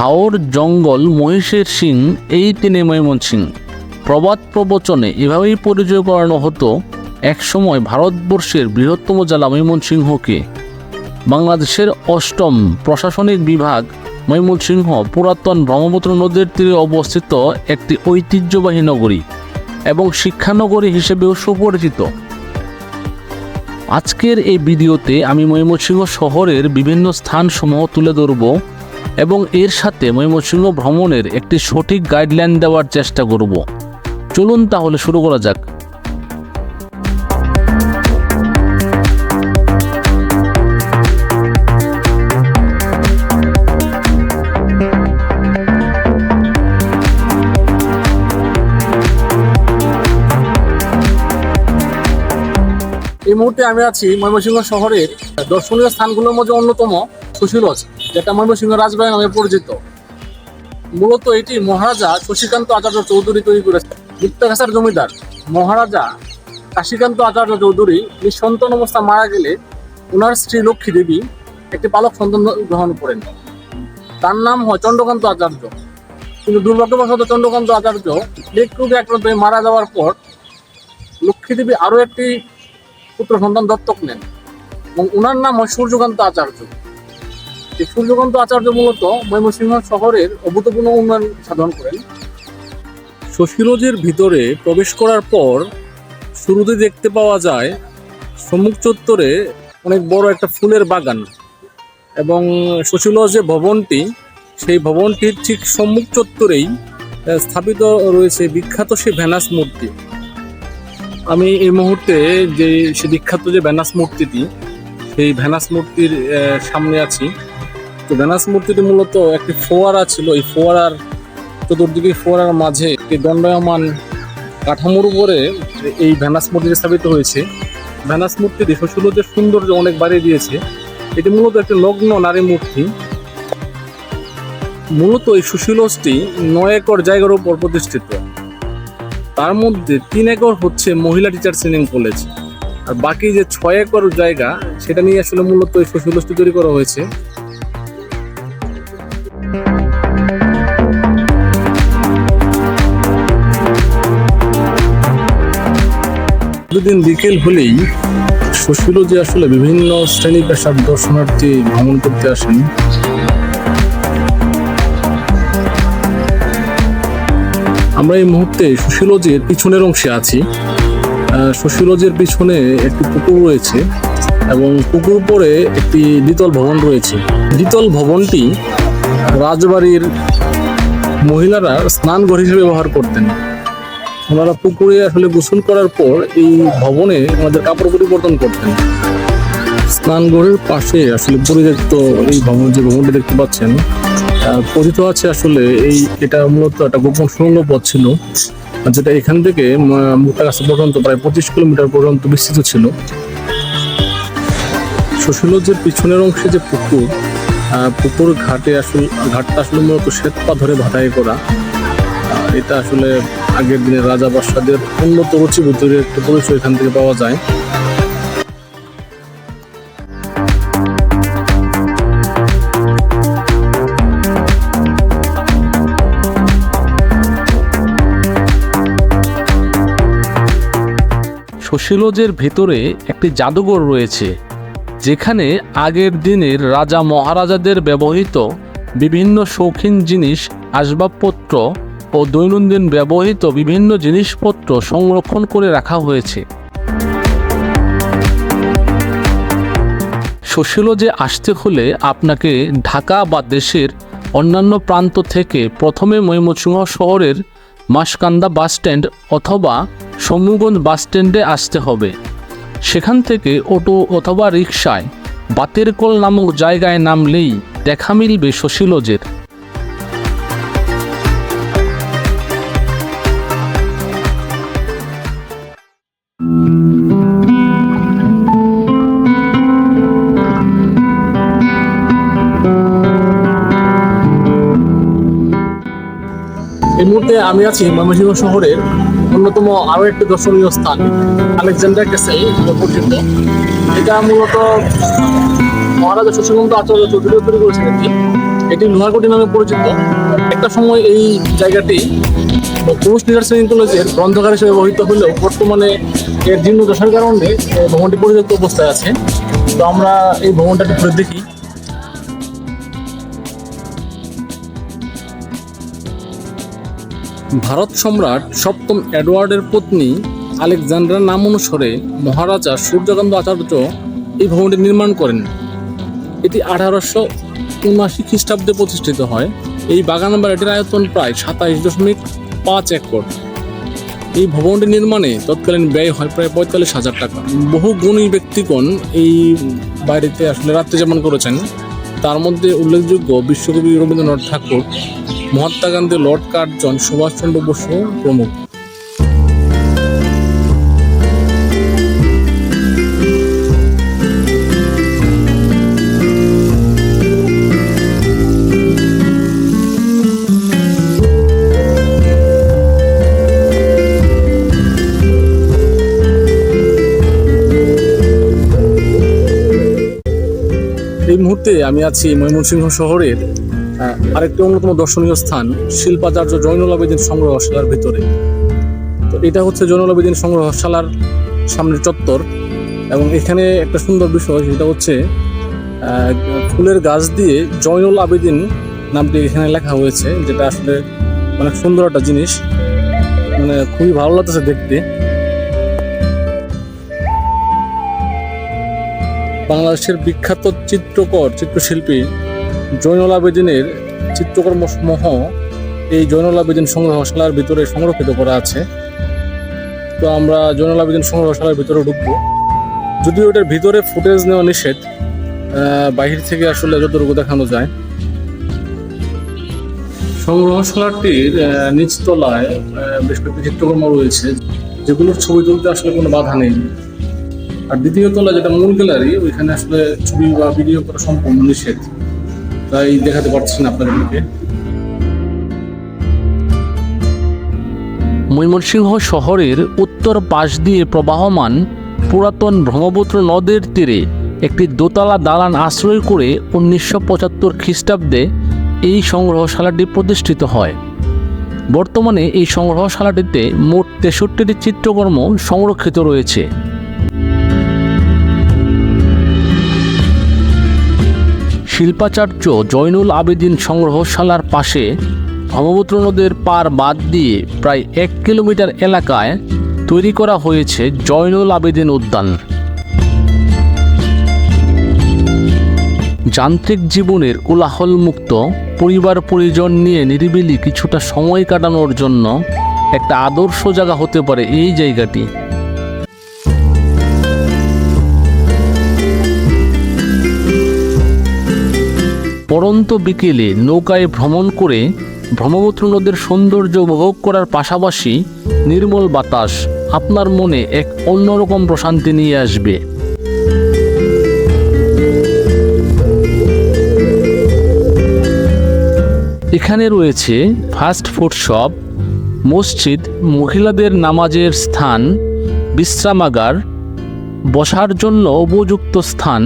হাওর জঙ্গল মহিষের সিং এই তিনে ময়মনসিং প্রবাদ প্রবচনে এভাবেই পরিচয় করানো হতো একসময় ভারতবর্ষের বৃহত্তম জেলা ময়মনসিংহকে। বাংলাদেশের অষ্টম প্রশাসনিক বিভাগ ময়মনসিংহ পুরাতন ব্রহ্মপুত্র নদীর তীরে অবস্থিত একটি ঐতিহ্যবাহী নগরী এবং শিক্ষানগরী হিসেবেও সুপরিচিত। আজকের এই ভিডিওতে আমি ময়মনসিংহ শহরের বিভিন্ন স্থানসমূহ তুলে ধরব। এবং এর সাথে ময়মনসিংহ ভ্রমণের একটি সঠিক গাইডলাইন দেওয়ার চেষ্টা করব। চলুন তাহলে শুরু করা যাক। এই মুহূর্তে আমি আছি ময়মনসিংহ শহরের দর্শনীয় স্থানগুলোর মধ্যে অন্যতম সুশীলজ যেটা ময়মনসিংহ রাজবাড়ি নামে পরিচিত। মূলত এটি মহারাজা শশীকান্ত আচার্য চৌধুরী তৈরি করেছে। গুপ্তাঘাসার জমিদার মহারাজা কাশীকান্ত আচার্য চৌধুরী নিঃসন্তান অবস্থা মারা গেলে ওনার স্ত্রী লক্ষ্মী দেবী একটি পালক সন্তান গ্রহণ করেন। তার নাম হয় চন্দ্রকান্ত আচার্য। কিন্তু দুর্ভাগ্যবশত চন্দ্রকান্ত আচার্য মৃত্যুকে আক্রান্ত হয়ে মারা যাওয়ার পর লক্ষ্মী দেবী আরও একটি পুত্র সন্তান দত্তক নেন এবং ওনার নাম হয় সূর্যকান্ত আচার্য। সূর্যকান্ত আচার্য মূলত ময়মনসিংহ শহরের অভূতপূর্ণ উন্নয়ন সাধন করেন। শশীরোজের ভিতরে প্রবেশ করার পর শুরুতে দেখতে পাওয়া যায়, সম্মুখ চত্বরে অনেক বড় একটা ফুলের বাগান এবং শশীলজ যে ভবনটি, সেই ভবনটির ঠিক সম্মুখ চত্বরেই স্থাপিত রয়েছে বিখ্যাত সেই ভ্যানাস মূর্তি। আমি এই মুহূর্তে যে, সে বিখ্যাত যে ভ্যানাস মূর্তিটি, সেই ভ্যানাস মূর্তির সামনে আছি। তো ভ্যানাস মূর্তিটি মূলত একটি ফোয়ারা ছিল। এই ফোয়ারার চতুর্দিকে, ফোয়ারার মাঝে একটি দণ্ডায়মান কাঠামোর উপরে এই ভ্যানাস মূর্তিটি স্থাপিত হয়েছে। ভ্যানাস মূর্তিটি শশুরদের সৌন্দর্য অনেক বাড়িয়ে দিয়েছে। এটি মূলত একটি নগ্ন নারী মূর্তি। মূলত এই সুশীলসটি নয় একর জায়গার উপর প্রতিষ্ঠিত। তার মধ্যে তিন একর হচ্ছে মহিলা টিচার ট্রেনিং কলেজ আর বাকি যে ছয় একর জায়গা, সেটা নিয়ে আসলে মূলত এই শশীলসটি তৈরি করা হয়েছে। দুদিন বিকেল হলেই শশীল যে আসলে বিভিন্ন শ্রেণি পেশার দর্শনার্থী ভ্রমণ করতে আসেন, আমরা এই মুহূর্তে সুশীলজের পিছনের অংশে আছি। সুশীলজের পিছনে একটি পুকুর রয়েছে এবং পুকুর পরে একটি দ্বিতল ভবন রয়েছে। দ্বিতল ভবনটি রাজবাড়ির মহিলারা স্নান ঘর হিসেবে ব্যবহার করতেন। ওনারা পুকুরে আসলে গোসল করার পর এই ভবনে ওনাদের কাপড় পরিবর্তন করতেন। স্নানঘরের পাশে আসলে পরিত্যক্ত এই ভবন যে ভবনটি দেখতে পাচ্ছেন কথিত আছে আসলে এই, এটা মূলত একটা গোপন সুড়ঙ্গ পথ ছিল যেটা এখান থেকে মুক্তাগাছা পর্যন্ত, প্রায় পঁচিশ কিলোমিটার পর্যন্ত বিস্তৃত ছিল। সুশীলজের পিছনের অংশে যে পুকুর পুকুর ঘাটে আসলে, ঘাটটা আসলে মূলত শ্বেত পাথরে ভাটাই করা। এটা আসলে আগের দিনের রাজা বাদশাদের উন্নত রুচিবোধের একটা পরিচয় এখান থেকে পাওয়া যায়। সুশীলজের ভেতরে একটি জাদুঘর রয়েছে, যেখানে আগের দিনের রাজা মহারাজাদের ব্যবহৃত বিভিন্ন শৌখিন জিনিস, আসবাবপত্র ও দৈনন্দিন ব্যবহৃত বিভিন্ন জিনিসপত্র সংরক্ষণ করে রাখা হয়েছে। সুশীলজে আসতে হলে আপনাকে ঢাকা বা দেশের অন্যান্য প্রান্ত থেকে প্রথমে ময়মনসিংহ শহরের মাসকান্দা বাসস্ট্যান্ড অথবা সমুগঞ্জ বাসস্ট্যান্ডে আসতে হবে। সেখান থেকে অটো অথবা রিক্সায় বাতেরকল নামক জায়গায় নামলেই দেখা মিলবে সুশীলজের এই মুহূর্তে আমি আছি ময়মনসিংহ শহরের অন্যতম আরও একটি দর্শনীয় স্থান, আলেকজান্ডার ক্যাসেল পরিচিত। এটা মূলত মহারাজা শশীকান্ত আচার্য চৌধুরী তৈরি করেছেন এটি। এটি লোহারকোটি নামে পরিচিত। একটা সময় এই জায়গাটি পুরুষ নার্সিং কলেজের গ্রন্থকার হিসেবে ব্যবহৃত হলেও বর্তমানে এর জীর্ণ দশার কারণে ভবনটি পরিত্যক্ত অবস্থায় আছে। তো আমরা এই ভবনটাকে ঘুরে দেখি। ভারত সম্রাট সপ্তম এডওয়ার্ডের পত্নী আলেকজান্ডার নাম অনুসারে মহারাজা সূর্যকান্ত আচার্য এই ভবনটি নির্মাণ করেন। এটি আঠারোশো উনআশি খ্রিস্টাব্দে প্রতিষ্ঠিত হয়। এই বাগান বাড়িটির আয়তন প্রায় সাতাইশ দশমিক পাঁচ একর। এই ভবনটি নির্মাণে তৎকালীন ব্যয় হয় প্রায় পঁয়তাল্লিশ হাজার টাকা। বহু গুণী ব্যক্তিগণ এই বাড়িতে আসলে রাত্রি যাপন করেছেন। তার মধ্যে উল্লেখযোগ্য বিশ্বকবি রবীন্দ্রনাথ ঠাকুর মহাত্মা গান্ধী লর্ড কার্জন সুভাষচন্দ্র বসু প্রমুখ। এই মুহূর্তে আমি আছি ময়মনসিংহ শহরের আরেকটি অন্যতম দর্শনীয় স্থান শিল্পাচার্য জৈনুল আবেদিন সংগ্রহশালার ভিতরে। তো এটা হচ্ছে জৈনুল আবেদিন সংগ্রহশালার সামনের চত্বর এবং এখানে একটা সুন্দর বিষয়, সেটা হচ্ছে ফুলের গাছ দিয়ে জয়নুল আবেদিন নামটি এখানে লেখা হয়েছে, যেটা আসলে অনেক সুন্দর একটা জিনিস। মানে খুবই ভালো লাগতেছে দেখতে। বাংলাদেশের বিখ্যাত চিত্রকর, চিত্রশিল্পী জৈনুল আবেদিনের চিত্রকর্ম সমূহ এই জৈনুল আবেদিন সংগ্রহশালার ভিতরে সংরক্ষিত করা আছে। তো আমরা জৈনুল আবেদিন সংগ্রহশালার ভিতরে ঢুকবো। যদিও এটার ভিতরে ফুটেজ নেওয়া নিষেধ বাহির থেকে আসলে যতটুকু দেখানো যায়। সংগ্রহশালাটির নিচতলায় বেশ কয়েকটি চিত্রকর্ম রয়েছে, যেগুলোর ছবি তুলতে আসলে কোনো বাধা নেই। আর দ্বিতীয় তলা যেটা মূল গ্যালারি, ওইখানে আসলে ছবি বা ভিডিও করা সম্পূর্ণ নিষেধ। তাই দেখাতে পারছি না আপনাদেরকে ময়মনসিংহ শহরের উত্তর পাশ দিয়ে প্রবাহমান পুরাতন ব্রহ্মপুত্র নদের তীরে একটি দোতলা দালান আশ্রয় করে উনিশশো পঁচাত্তর খ্রিস্টাব্দে এই সংগ্রহশালাটি প্রতিষ্ঠিত হয়। বর্তমানে এই সংগ্রহশালাটিতে মোট তেষট্টিটি চিত্রকর্ম সংরক্ষিত রয়েছে। শিল্পাচার্য জয়নুল আবেদিন সংগ্রহশালার পাশে ব্রহ্মপুত্র নদের পার বাদ দিয়ে প্রায় এক কিলোমিটার এলাকায় তৈরি করা হয়েছে জয়নুল আবেদিন উদ্যান। যান্ত্রিক জীবনের কোলাহল মুক্ত পরিবার পরিজন নিয়ে নিরিবিলি কিছুটা সময় কাটানোর জন্য একটা আদর্শ জায়গা হতে পারে এই জায়গাটি। পরন্ত বিকেলে নৌকায় ভ্রমণ করে ব্রহ্মপুত্র নদীর সৌন্দর্য উপভোগ করার পাশাপাশি নির্মল বাতাস আপনার মনে এক অন্যরকম প্রশান্তি নিয়ে আসবে। এখানে রয়েছে ফাস্ট ফুড শপ, মসজিদ, মহিলাদের নামাজের স্থান, বিশ্রামাগার, বসার জন্য উপযুক্ত স্থান,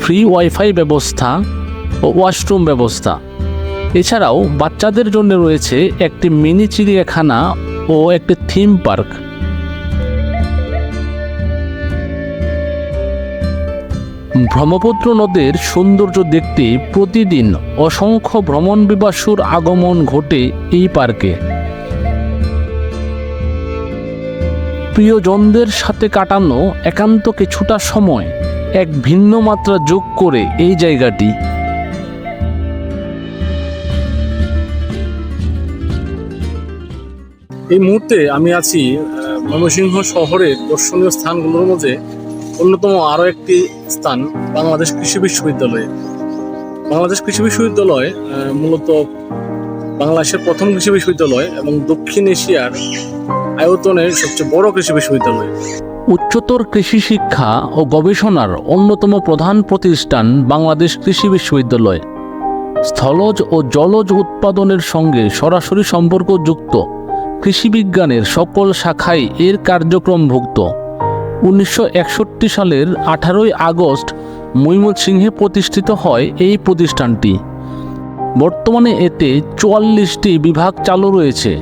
ফ্রি ওয়াইফাই ব্যবস্থা ও ওয়াশরুম ব্যবস্থা। এছাড়াও বাচ্চাদের জন্য রয়েছে একটি মিনি চিড়িয়াখানা ও একটি থিম পার্ক। ব্রহ্মপুত্র নদের সৌন্দর্য দেখতে প্রতিদিন অসংখ্য ভ্রমণ বিবাসুর আগমন ঘটে এই পার্কে। প্রিয়জনদের সাথে কাটানো একান্ত কিছুটা সময় এক ভিন্ন মাত্রা যোগ করে এই জায়গাটি। এই মুহূর্তে আমি আছি ময়মনসিংহ শহরের দর্শনীয় স্থানগুলোর মধ্যে অন্যতম আরও একটি স্থান, বাংলাদেশ কৃষি বিশ্ববিদ্যালয়। বাংলাদেশ কৃষি বিশ্ববিদ্যালয় মূলত বাংলাদেশের প্রথম কৃষি বিশ্ববিদ্যালয় এবং দক্ষিণ এশিয়ার আয়তনের সবচেয়ে বড় কৃষি বিশ্ববিদ্যালয়। উচ্চতর কৃষি শিক্ষা ও গবেষণার অন্যতম প্রধান প্রতিষ্ঠান বাংলাদেশ কৃষি বিশ্ববিদ্যালয়। স্থলজ ও জলজ উৎপাদনের সঙ্গে সরাসরি সম্পর্কযুক্ত। কৃষি বিজ্ঞানের সকল শাখায় এর কার্যক্রমভুক্ত উনিশশো একষট্টি সালের আঠারোই আগস্ট ময়মনসিংহে প্রতিষ্ঠিত হয় এই প্রতিষ্ঠানটি। বর্তমানে এতে চুয়াল্লিশটি বিভাগ চালু রয়েছে।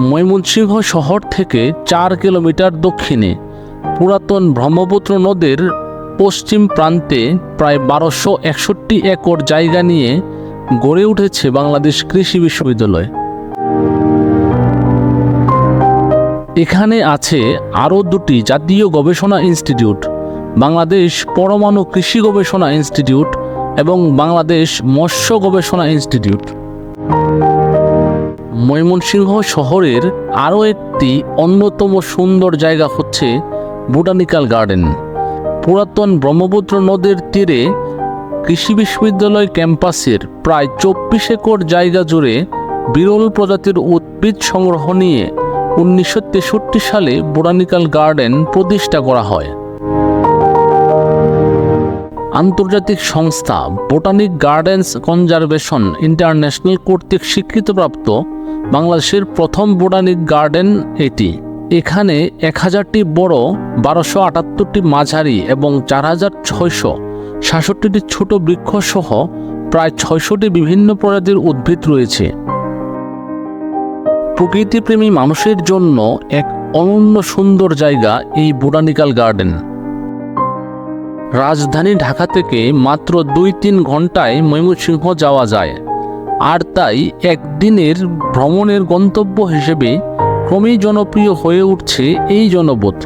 ময়মনসিংহ শহর থেকে চার কিলোমিটার দক্ষিণে পুরাতন ব্রহ্মপুত্র নদের পশ্চিম প্রান্তে প্রায় বারোশো একষট্টি একর জায়গা নিয়ে গড়ে উঠেছে বাংলাদেশ কৃষি বিশ্ববিদ্যালয়। এখানে আছে আরও দুটি জাতীয় গবেষণা ইনস্টিটিউট, বাংলাদেশ পরমাণু কৃষি গবেষণা ইনস্টিটিউট এবং বাংলাদেশ মৎস্য গবেষণা ইনস্টিটিউট। ময়মনসিংহ শহরের আরও একটি অন্যতম সুন্দর জায়গা হচ্ছে বোটানিক্যাল গার্ডেন। পুরাতন ব্রহ্মপুত্র নদের তীরে কৃষি বিশ্ববিদ্যালয় ক্যাম্পাসের প্রায় চব্বিশ একর জায়গা জুড়ে বিরল প্রজাতির উদ্ভিদ সংগ্রহ নিয়ে উনিশশো তেষট্টি সালে বোটানিক্যাল গার্ডেন প্রতিষ্ঠা করা হয়। আন্তর্জাতিক সংস্থা বোটানিক গার্ডেন্স কনজারভেশন ইন্টারন্যাশনাল কর্তৃক স্বীকৃতপ্রাপ্ত বাংলাদেশের প্রথম বোটানিক গার্ডেন এটি। এখানে এক হাজারটি বড়, বারোশো আটাত্তরটি মাঝারি এবং চার হাজার ছয়শো সাতষট্টিটি ছোট বৃক্ষসহ প্রায় ছয়শটি বিভিন্ন প্রজাতির উদ্ভিদ রয়েছে। প্রকৃতিপ্রেমী মানুষের জন্য এক অনন্য সুন্দর জায়গা এই বোটানিক্যাল গার্ডেন। রাজধানী ঢাকা থেকে মাত্র দুই তিন ঘন্টায় ময়মনসিংহ যাওয়া যায়, আর তাই একদিনের ভ্রমণের গন্তব্য হিসেবে ক্রমেই জনপ্রিয় হয়ে উঠছে এই জনপথ।